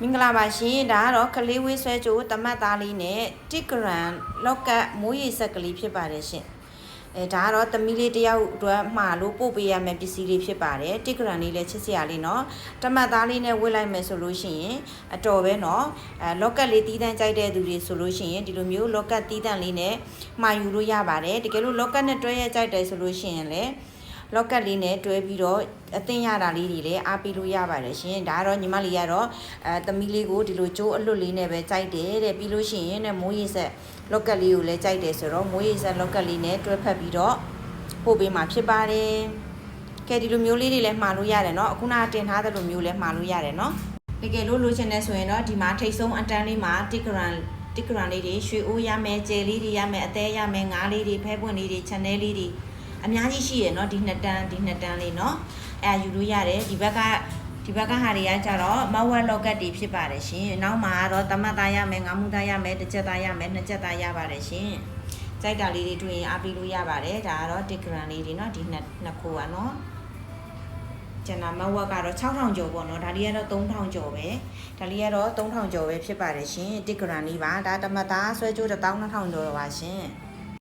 မင်္ဂလာပါရှင်ဒါကတော့ကလေးဝေးဆွဲကြိုးတမတ်သားလေးနဲ့တစ်ဂရန်လော့ကတ်မိုးရေဆက်ကလေးဖြစ်ပါတယ်ရှင်အဲဒါကတော့သမီးလေးတယောက်အတွက်မှာလို့ပို့ပေးရမယ့်ပစ္စည်းလေးဖြစ်ပါတယ်တစ်ဂရန်လေးလည်းချစ်စရာလေးเนาะတမတ်သားလေးနဲ့ဝတ်လိုက်မယ်ဆိုလို့ရှိရင်အတော်ပဲเนาะအဲလော့ကတ်လေးတီးတန်းကြိုက်တဲ့သူတွေဆိုလို့ရှိရင်ဒီလိုမျိုးလော့ကတ်တီးတန်းလေးနဲ့မှာယူလို့ရပါတယ်တကယ်လို့လော့ကတ်နဲ့တွဲရကြိုက်တယ်ဆိုလို့ရှိရင်လည်း လော့ကတ်လေးနဲ့တွဲပြီးတော့အသင်ရတာလေးတွေလည်းအားပေးလို့ရပါတယ်ရှင်ဒါကတော့ညီမလေးကတော့အဲသမီးလေးကိုဒီလိုကြိုးအလွတ်လေးနဲ့ပဲကြိုက်တယ်တဲ့ပြီးလို့ရှိရင်တဲ့မိုးရေဆက်လော့ကတ်လေးကိုလည်းကြိုက်တယ်ဆိုတော့မိုးရေဆက်လော့ကတ်လေးနဲ့တွဲဖက်ပြီးတော့ပို့ပေးမှာဖြစ်ပါတယ်ကဲဒီလိုမျိုးလေးတွေလည်းမှာလို့ရတယ်เนาะအခုနကတင်ထားတဲ့လိုမျိုးလည်းမှာလို့ရတယ်เนาะတကယ်လို့လိုချင်တဲ့ဆိုရင်တော့ဒီမှာထိတ်ဆုံးအတန်းလေးမှာတစ်ဂရန်တစ်ဂရန်လေးတွေရွှေအိုးရမယ်ကြယ်လေးတွေရမယ်အသေးရမယ်ငါးလေးတွေဖဲပွင့်လေးတွေ channel လေးတွေ အများကြီးရှိရเนาะဒီနှစ်တန်းဒီနှစ်တန်းလေးเนาะအဲယူလို့ရတယ်ဒီဘက်ကဒီဘက်ကဟာတွေကကြတော့မဝက်လော့ကတ်တွေဖြစ်ပါတယ်ရှင်နောက်မှာတော့တမတ်သားရမယ်ငါးမှုသားရမယ်တစ်ချက်သားရမယ်နှစ်ချက်သားရပါတယ်ရှင်ကြိုက်တာလေးတွေတွေ့ရင်အားပေးလို့ရပါတယ်ဒါကတော့တစ်ဂရန်လေးတွေเนาะဒီနှစ်နှစ်ခုอ่ะเนาะ ကျန်တာမဝက်ကတော့6000ကျော်ပေါ့နော်ဒါလေးကတော့3000ကျော်ပဲဒါလေးကတော့3000ကျော်ပဲဖြစ်ပါတယ်ရှင်တစ်ဂရန်လေးပါဒါတမတ်သားဆွဲကြိုး1200ကျော်ပါရှင်